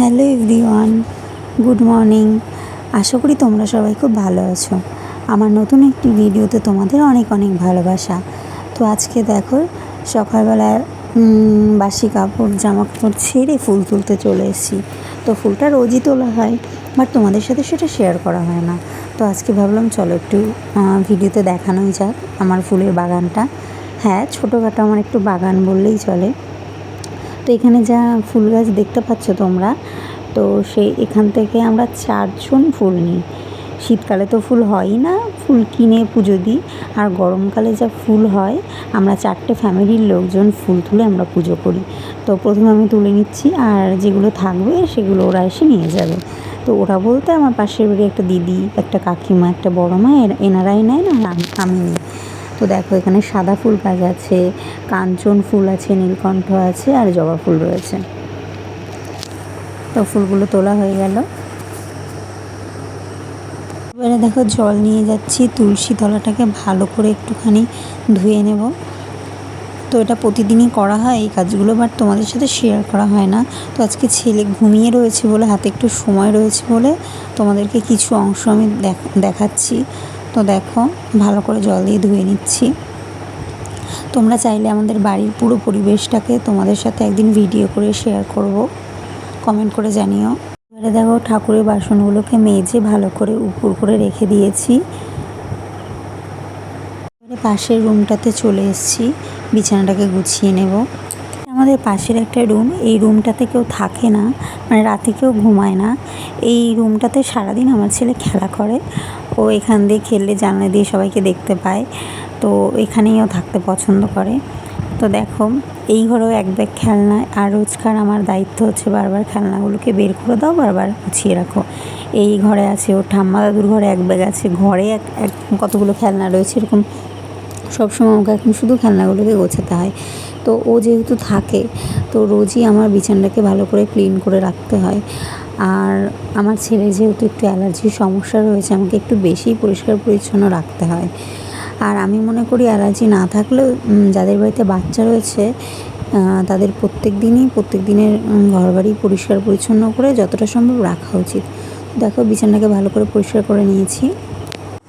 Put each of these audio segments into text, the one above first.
Hello everyone, good morning. আশা করি তোমরা সবাই খুব ভালো আছো। আমার নতুন একটি ভিডিওতে তোমাদের অনেক অনেক ভালোবাসা। তো আজকে দেখো সকালবেলা বাসি কাপড় জামা কাপড় ছেড়ে ফুল তুলতে চলে এসেছি। তো ফুলটা রোজই তোলা হয়, বাট তোমাদের সাথে সেটা শেয়ার করা হয় না। তো আজকে ভাবলাম, চলো একটু ভিডিওতে দেখানোই যাক আমার ফুলের বাগানটা। হ্যাঁ ছোটোখাটো আমার একটু বাগান বললেই চলে। তো এখানে যা ফুল গাছ দেখতে পাচ্ছ তোমরা, তো সেই এখান থেকে আমরা চারজন ফুল নিই। শীতকালে তো ফুল হয়ই না, ফুল কিনে পুজো দিই। আর গরমকালে যা ফুল হয়, আমরা চারটে ফ্যামিলির লোকজন ফুল তুলে আমরা পুজো করি। তো প্রথমে আমি তুলে নিচ্ছি, আর যেগুলো থাকবে সেগুলো ওরা এসে নিয়ে যাবে। তো ওরা বলতে আমার পাশের বাড়ি একটা দিদি, একটা কাকিমা, একটা বড় মা এনারাই নেয় না, আমি- তো দেখো, এখানে সাদা ফুল গাছ আছে, কাঞ্চন ফুল আছে, নীলকণ্ঠ আছে আর জবা ফুল রয়েছে। তো ফুলগুলো তোলা হয়ে গেল। এবারে দেখো, জল নিয়ে যাচ্ছি, তুলসী তলাটাকে ভালো করে একটুখানি ধুয়ে নেব। তো এটা প্রতিদিনই করা হয় এই কাজগুলো, বাট তোমাদের সাথে শেয়ার করা হয় না। তো আজকে ছেলে ঘুমিয়ে রয়েছে বলে, হাতে একটু সময় রয়েছে বলে তোমাদেরকে কিছু অংশ আমি দেখাচ্ছি। তো দেখো, ভালো করে জল দিয়ে ধুয়ে নিচ্ছি। তোমরা চাইলে আমাদের বাড়ির পুরো পরিবেশটাকে তোমাদের সাথে একদিন ভিডিও করে শেয়ার করব। কমেন্ট করে জানিও। এবারে দেখো, ঠাকুরের বাসনগুলোকে মেজে ভালো করে উপর করে রেখে দিয়েছি। এবারে পাশের রুমটাতে চলে এসেছি, বিছানাটাকে গুছিয়ে নেব। আমাদের পাশের একটা রুম, এই রুমটাতে কেউ থাকে না মানে রাতে কেউ ঘুমায় না। এই রুমটাতে সারাদিন আমার ছেলে খেলা করে। ও এখান দিয়ে খেললে জানলা দিয়ে সবাইকে দেখতে পায়। তো এখানেই ও থাকতে পছন্দ করে। তো দেখো, এই ঘরেও এক ব্যাগ খেলনা। আর রোজকার আমার দায়িত্ব হচ্ছে বারবার খেলনাগুলোকে বের করে দাও, বারবার গুছিয়ে রাখো। এই ঘরে আছে ওর ঠাম্মা দাদুর ঘরে এক ব্যাগ আছে। ঘরে এক এক, কতগুলো খেলনা রয়েছে এরকম সবসময় আমাকে এখন শুধু খেলনাগুলোকে গোছাতে হয়। তো ও যেহেতু থাকে, তো রোজই আমার বিছানাটাকে ভালো করে ক্লিন করে রাখতে হয়। আর আমার ছেলে যেহেতু একটু অ্যালার্জির সমস্যা রয়েছে, আমাকে একটু বেশি পরিষ্কার পরিচ্ছন্ন রাখতে হয়। আর আমি মনে করি অ্যালার্জি না থাকলেও যাদের বাড়িতে বাচ্চা রয়েছে তাদের প্রত্যেক দিনই, প্রত্যেক দিনের ঘরবাড়ি পরিষ্কার পরিচ্ছন্ন করে যতটা সম্ভব রাখা উচিত। দেখো বিছানাকে ভালো করে পরিষ্কার করে নিয়েছি।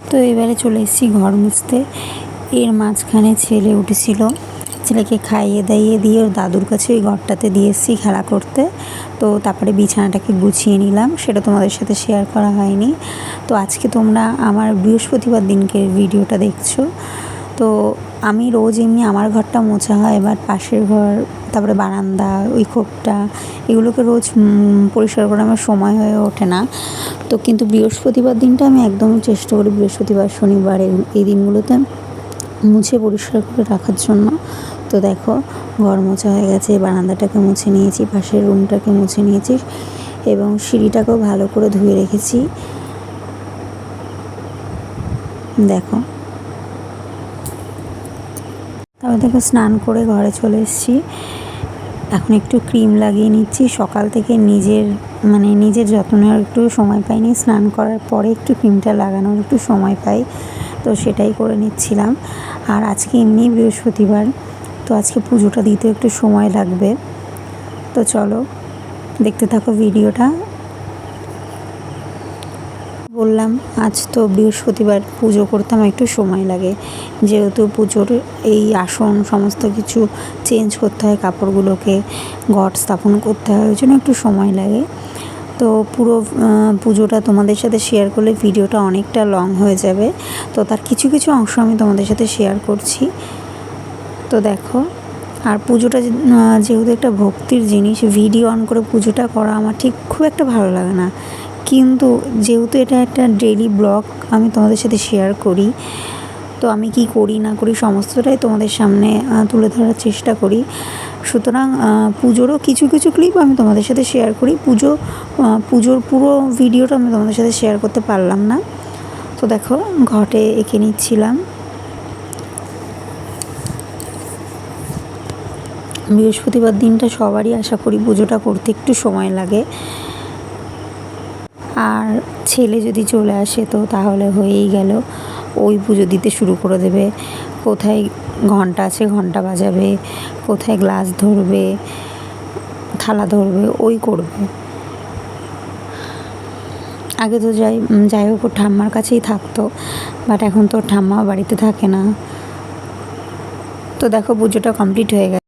তো এবারে চলে এসেছি ঘর মুছতে। এর মাঝখানে ছেলে উঠেছিল। ছেলেকে খাইয়ে দাইয়ে দিয়ে ওর দাদুর কাছে ওই ঘরটাতে দিয়ে এসেছি খেলা করতে। তো তারপরে বিছানাটাকে গুছিয়ে নিলাম। সেটা তোমাদের সাথে শেয়ার করা হয়নি। তো আজকে তোমরা আমার বৃহস্পতিবার দিনকে ভিডিওটা দেখছ। তো আমি রোজ এমনি আমার ঘরটা মোছা হয়, এবার পাশের ঘর, তারপরে বারান্দা, ওই খোপটা, এগুলোকে রোজ পরিষ্কার করা আমার সময় হয়ে ওঠে না। তো কিন্তু বৃহস্পতিবার দিনটা আমি একদম চেষ্টা করি বৃহস্পতিবার, শনিবার এই দিনগুলোতে মুছে পরিষ্কার করে রাখার জন্য। তো দেখো, ঘর মোছা হয়ে গেছে, বারান্দাটাকে মুছে নিয়েছি, পাশের রুমটাকে মুছে নিয়েছি এবং সিঁড়িটাকেও ভালো করে ধুয়ে রেখেছি। দেখো। তারপর দেখো, স্নান করে ঘরে চলে এসেছি। এখন একটু ক্রিম লাগিয়ে নিচ্ছি। সকাল থেকে নিজের মানে নিজের যত্ন একটু সময় পাইনি। স্নান করার পরে একটু ক্রিমটা লাগানোর একটু সময় পাই। তো সেটাই করে নিচ্ছিলাম। আর আজকে এমনি বৃহস্পতিবার, তো আজকে পুজোটা দিতে একটু সময় লাগবে। তো চলো, দেখতে থাকো ভিডিওটা। বললাম, আজ তো বৃহস্পতিবার পুজো করতে আমার একটু সময় লাগে। যেহেতু পুজোর এই আসন সমস্ত কিছু চেঞ্জ করতে হয়, কাপড়গুলোকে ঘট স্থাপন করতে হয়, ওই জন্য একটু সময় লাগে। তো পুরো পুজোটা তোমাদের সাথে শেয়ার করলে ভিডিওটা অনেকটা লং হয়ে যাবে। তো তার কিছু কিছু অংশ আমি তোমাদের সাথে শেয়ার করছি। তো দেখো, আর পুজোটা যেহেতু একটা ভক্তির জিনিস ভিডিও অন করে পুজোটা করা আমার ঠিক খুব একটা ভালো লাগে না। কিন্তু যেহেতু এটা একটা ডেইলি ব্লগ আমি তোমাদের সাথে শেয়ার করি। তো আমি কি করি, না করি, সমস্তটাই তোমাদের সামনে তুলে ধরার চেষ্টা করি। সুতরাং পুজোরও কিছু কিছু ক্লিপ আমি তোমাদের সাথে শেয়ার করি। পুজো পুজোর পুরো ভিডিওটা আমি তোমাদের সাথে শেয়ার করতে পারলাম না। তো দেখো, ঘটে এঁকে নিচ্ছিলাম। বৃহস্পতিবার দিনটা সবারই আশা করি পুজোটা করতে একটু সময় লাগে। আর ছেলে যদি চলে আসে তো তাহলে হয়েই গেল। ওই পুজো দিতে শুরু করে দেবে। কোথায় ঘণ্টা আছে, ঘণ্টা বাজাবে, কোথায় গ্লাস ধরবে, থালা ধরবে, ওই করবে। আগে তো যাই যাই হোক ঠাম্মার কাছেই থাকতো বাট এখন তো ঠাম্মা বাড়িতে থাকে না। তো দেখো পুজোটা কমপ্লিট হয়ে গেছে।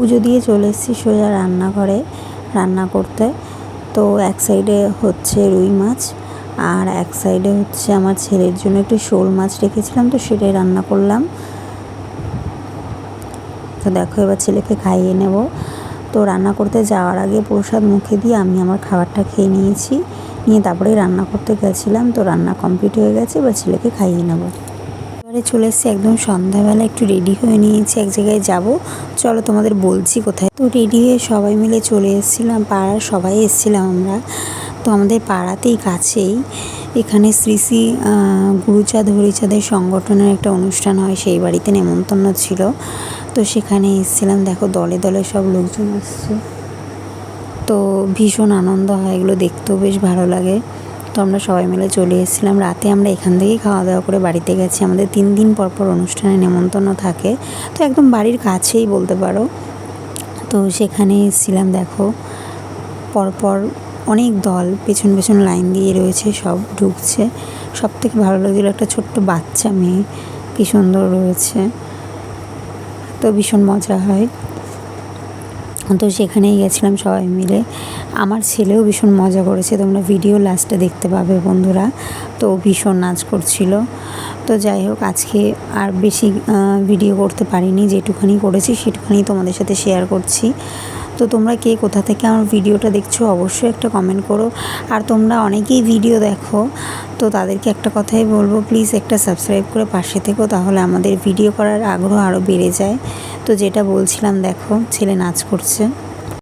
পুজো দিয়ে চলে এসেছি সোজা রান্নাঘরে রান্না করতে। তো এক সাইডে হচ্ছে রুই মাছ আর এক সাইডে হচ্ছে আমার ছেলের জন্য একটু শোল মাছ রেখেছিলাম, তো সেটাই রান্না করলাম। তো দেখো এবার ছেলেকে খাইয়ে নেব। তো রান্না করতে যাওয়ার আগে প্রসাদ মুখে দিয়ে আমি আমার খাবারটা খেয়ে নিয়েছি, নিয়ে তারপরে রান্না করতে গেছিলাম, তো রান্না কমপ্লিট হয়ে গেছে, এবার ছেলেকে খাইয়ে নেব। এবারে চলে এসেছি একদম সন্ধ্যাবেলা, একটু রেডি হয়ে নিয়েছি, এক জায়গায় যাব। চলো তোমাদের বলছি কোথায়। তো রেডি হয়ে সবাই মিলে চলে এসেছিলাম, পাড়ার সবাই এসেছিলাম আমরা। তো আমাদের পাড়াতেই কাছেই, এখানে শ্রী শ্রী গুরুচাঁদ হরিচাঁদের সংগঠনের একটা অনুষ্ঠান হয়, সেই বাড়িতে নেমন্তন্ন ছিল। তো সেখানে এসেছিলাম, দেখো দলে দলে সব লোকজন আসছে। তো ভীষণ আনন্দ হয়, এগুলো দেখতেও বেশ ভালো লাগে। তো আমরা সবাই মিলে চলে এসেছিলাম। রাতে আমরা এখান থেকেই খাওয়া দাওয়া করে বাড়িতে গেছি। আমাদের তিন দিন পর পর অনুষ্ঠানে নেমন্তন্ন থাকে। তো একদম বাড়ির কাছেই বলতে পারো। তো সেখানে এসেছিলাম, দেখো। পরপর অনেক দল পেছন পেছন লাইন দিয়ে রয়েছে, সব ঢুকছে। সব থেকে ভালো লাগছিল একটা ছোট্ট বাচ্চা মেয়ে, কী সুন্দর রয়েছে। তো ভীষণ মজা হয়। তো সেখানেই গেছিলাম সবাই মিলে। আমার ছেলেও ভীষণ মজা করেছে। তোমরা ভিডিও লাস্টে দেখতে পাবে বন্ধুরা। তো ভীষণ নাচ করছিল। তো যাই হোক, আজকে আর বেশি ভিডিও করতে পারিনি। যেটুখানি করেছি, সেটুখানি তোমাদের সাথে শেয়ার করছি। তো তোমরা কে কোথা থেকে আমার ভিডিওটা দেখছ, অবশ্যই একটা কমেন্ট করো। আর তোমরা অনেকেই ভিডিও দেখো, তো তাদেরকে একটা কথাই বলব প্লিজ একটা সাবস্ক্রাইব করে পাশে থেকো, তাহলে আমাদের ভিডিও করার আগ্রহ আরও বেড়ে যায়। তো যেটা বলছিলাম, দেখো, ছেলে নাচ করছে।